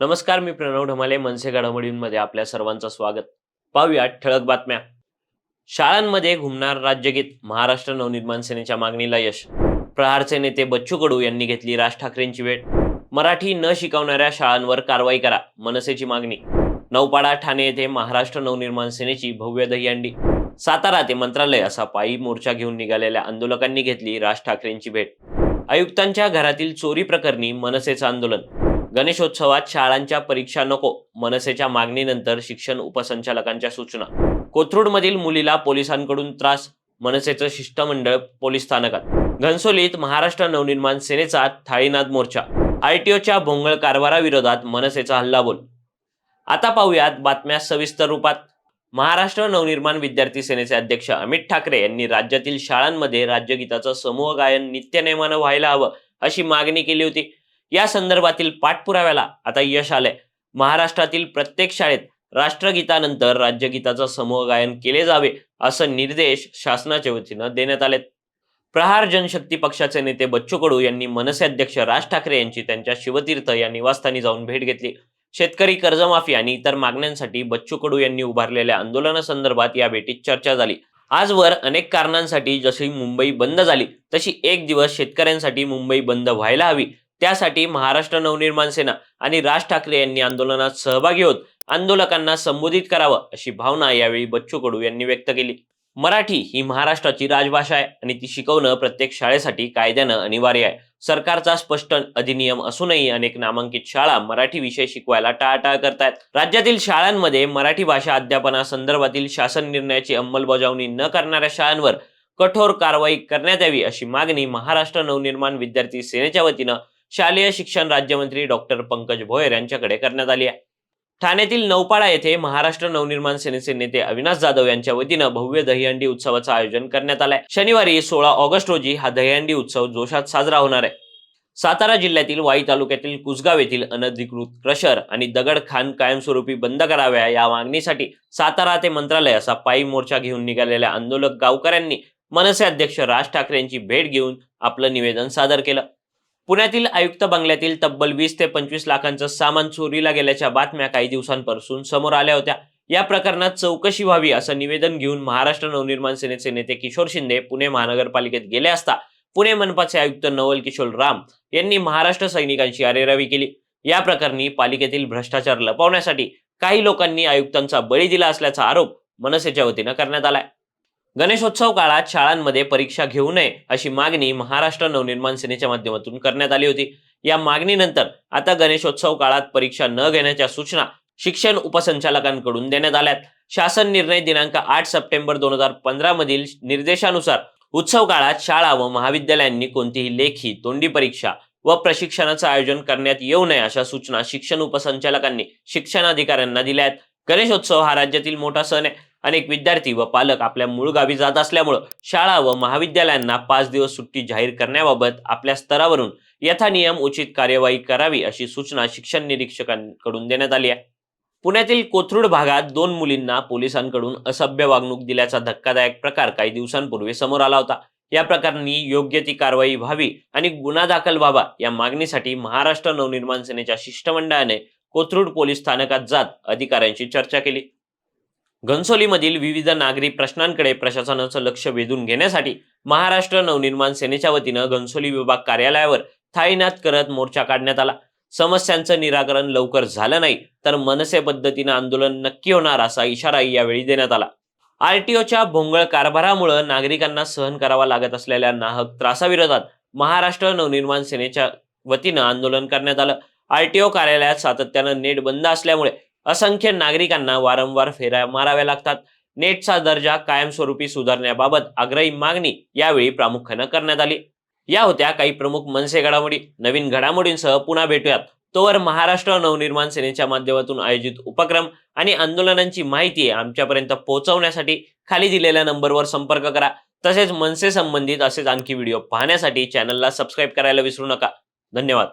नमस्कार मी प्रणव ढमाले मनसे घडामोडींमध्ये आपल्या सर्वांचं स्वागत. पाहूया ठळक बातम्या. शाळांमध्ये घुमणार राज्यगीत महाराष्ट्र नवनिर्माण सेनेच्या मागणीला यश. प्रहारचे नेते बच्चू कडू यांनी घेतली राज ठाकरेंची भेट. मराठी न शिकवणाऱ्या शाळांवर कारवाई करा मनसेची मागणी. नौपाडा ठाणे येथे महाराष्ट्र नवनिर्माण सेनेची भव्य दहीहंडी. सातारा ते मंत्रालय असा पायी मोर्चा घेऊन निघालेल्या आंदोलकांनी घेतली राज ठाकरेंची भेट. आयुक्तांच्या घरातील चोरी प्रकरणी मनसेचं आंदोलन. गणेशोत्सवात शाळांच्या परीक्षा नको मनसेच्या मागणीनंतर शिक्षण उपसंचालकांच्या सूचना. कोथरूडमधील मुलीला पोलिसांकडून त्रास मनसेचं शिष्टमंडळ पोलीस स्थानकात. घनसोलीत महाराष्ट्र नवनिर्माण सेनेचा थाळीनाद मोर्चा. आयटीओच्या भोंगळ कारभाराविरोधात मनसेचा हल्लाबोल. आता पाहूयात बातम्या सविस्तर रूपात. महाराष्ट्र नवनिर्माण विद्यार्थी सेनेचे अध्यक्ष अमित ठाकरे यांनी राज्यातील शाळांमध्ये राज्यगीताचं समूह गायन नित्यनेमानं व्हायला हवं अशी मागणी केली होती. या संदर्भातील पाठपुराव्याला आता यश आलंय. महाराष्ट्रातील प्रत्येक शाळेत राष्ट्रगीतानंतर राज्यगीताचा समूह गायन केले जावे असं निर्देश शासनाच्या वतीनं देण्यात आलेत. प्रहार जनशक्ती पक्षाचे नेते बच्चू कडू यांनी मनसे अध्यक्ष राज ठाकरे यांची त्यांच्या शिवतीर्थ या निवासस्थानी जाऊन भेट घेतली. शेतकरी कर्जमाफी आणि इतर मागण्यांसाठी बच्चू कडू यांनी उभारलेल्या आंदोलनासंदर्भात या भेटीत चर्चा झाली. आजवर अनेक कारणांसाठी जशी मुंबई बंद झाली तशी एक दिवस शेतकऱ्यांसाठी मुंबई बंद व्हायला हवी त्यासाठी महाराष्ट्र नवनिर्माण सेना आणि राज ठाकरे यांनी आंदोलनात सहभागी होत आंदोलकांना संबोधित करावं अशी भावना यावेळी बच्चू कडू यांनी व्यक्त केली. मराठी ही महाराष्ट्राची राजभाषा आहे आणि ती शिकवणं प्रत्येक शाळेसाठी कायद्यानं अनिवार्य आहे. सरकारचा स्पष्ट अधिनियम असूनही अनेक नामांकित शाळा मराठी विषय शिकवायला टाळाटाळ करतायत. राज्यातील शाळांमध्ये मराठी भाषा अध्यापनासंदर्भातील शासन निर्णयाची अंमलबजावणी न करणाऱ्या शाळांवर कठोर कारवाई करण्यात यावी अशी मागणी महाराष्ट्र नवनिर्माण विद्यार्थी सेनेच्या वतीनं शालेय शिक्षण राज्यमंत्री डॉक्टर पंकज भोयर यांच्याकडे करण्यात आली आहे. ठाण्यातील नौपाडा येथे महाराष्ट्र नवनिर्माण सेनेचे नेते अविनाश जाधव यांच्या वतीनं भव्य दहीहंडी उत्सवाचं आयोजन करण्यात आलंय. शनिवारी सोळा ऑगस्ट रोजी हा दहीहंडी उत्सव जोशात साजरा होणार आहे. सातारा जिल्ह्यातील वाई तालुक्यातील कुसगाव येथील अनधिकृत क्रशर आणि दगड खान कायमस्वरूपी बंद कराव्या या मागणीसाठी सातारा ते मंत्रालय असा पायी मोर्चा घेऊन निघालेल्या आंदोलक गावकऱ्यांनी मनसे अध्यक्ष राज ठाकरे यांची भेट घेऊन आपलं निवेदन सादर केलं. पुण्यातील आयुक्त बंगल्यातील तब्बल वीस ते पंचवीस लाखांचं सामान चोरीला गेल्याच्या बातम्या काही दिवसांपासून समोर आल्या होत्या. या प्रकरणात चौकशी व्हावी असं निवेदन घेऊन महाराष्ट्र नवनिर्माण सेनेचे नेते किशोर शिंदे पुणे महानगरपालिकेत गेले असता पुणे मनपाचे आयुक्त नवल किशोर राम यांनी महाराष्ट्र सैनिकांची अरेरावी केली. या प्रकरणी पालिकेतील भ्रष्टाचार लपवण्यासाठी काही लोकांनी आयुक्तांचा बळी दिला असल्याचा आरोप मनसेच्या वतीनं करण्यात आलाय. गणेशोत्सव काळात शाळांमध्ये परीक्षा घेऊ नये अशी मागणी महाराष्ट्र नवनिर्माण सेनेच्या माध्यमातून करण्यात आली होती. या मागणीनंतर आता गणेशोत्सव काळात परीक्षा न घेण्याच्या सूचना शिक्षण उपसंचालकांकडून देण्यात आल्यात. शासन निर्णय दिनांक आठ सप्टेंबर दोन हजार पंधरा मधील निर्देशानुसार उत्सव काळात शाळा व महाविद्यालयांनी कोणतीही लेखी तोंडी परीक्षा व प्रशिक्षणाचं आयोजन करण्यात येऊ नये अशा सूचना शिक्षण उपसंचालकांनी शिक्षणाधिकाऱ्यांना दिल्या आहेत. गणेशोत्सव हा राज्यातील मोठा सण आहे. अनेक विद्यार्थी व पालक आपल्या मूळ गावी जात असल्यामुळं शाळा व महाविद्यालयांना पाच दिवस सुट्टी जाहीर करण्याबाबत आपल्या स्तरावरून यथानियम उचित कार्यवाही करावी अशी सूचना शिक्षण निरीक्षकांकडून देण्यात आली आहे. पुण्यातील कोथरूड भागात दोन मुलींना पोलिसांकडून असभ्य वागणूक दिल्याचा धक्कादायक प्रकार काही दिवसांपूर्वी समोर आला होता. या प्रकरणी योग्य ती कारवाई व्हावी आणि गुन्हा दाखल व्हावा या मागणीसाठी महाराष्ट्र नवनिर्माण सेनेच्या शिष्टमंडळाने कोथरूड पोलीस स्थानकात जात अधिकाऱ्यांशी चर्चा केली. घनसोलीमधील विविध नागरी प्रश्नांकडे प्रशासनाचं लक्ष वेधून घेण्यासाठी महाराष्ट्र नवनिर्माण सेनेच्या वतीनं घनसोली विभाग कार्यालयावर थाळीनाद करत मोर्चा काढण्यात आला. समस्यांचं निराकरण लवकर झालं नाही तर मनसे पद्धतीनं आंदोलन नक्की होणार असा इशाराही यावेळी देण्यात आला. आरटीओच्या भोंगळ कारभारामुळे नागरिकांना सहन करावा लागत असलेल्या नाहक त्रासाविरोधात महाराष्ट्र नवनिर्माण सेनेच्या वतीनं आंदोलन करण्यात आलं. आरटीओ कार्यालयात सातत्यानं नेट बंद असल्यामुळे असंख्य नागरिकांना वारंवार फेऱ्या माराव्या लागतात. नेटचा दर्जा कायमस्वरूपी सुधारण्याबाबत आग्रही मागणी यावेळी प्रामुख्यानं करण्यात आली. या होत्या काही प्रमुख मनसे घडामोडी. नवीन घडामोडींसह पुन्हा भेटूयात. तोवर महाराष्ट्र नवनिर्माण सेनेच्या माध्यमातून आयोजित उपक्रम आणि आंदोलनांची माहिती आमच्यापर्यंत पोहोचवण्यासाठी खाली दिलेल्या नंबरवर संपर्क करा. तसेच मनसे संबंधित असेच आणखी व्हिडिओ पाहण्यासाठी चॅनलला सबस्क्राईब करायला विसरू नका. धन्यवाद.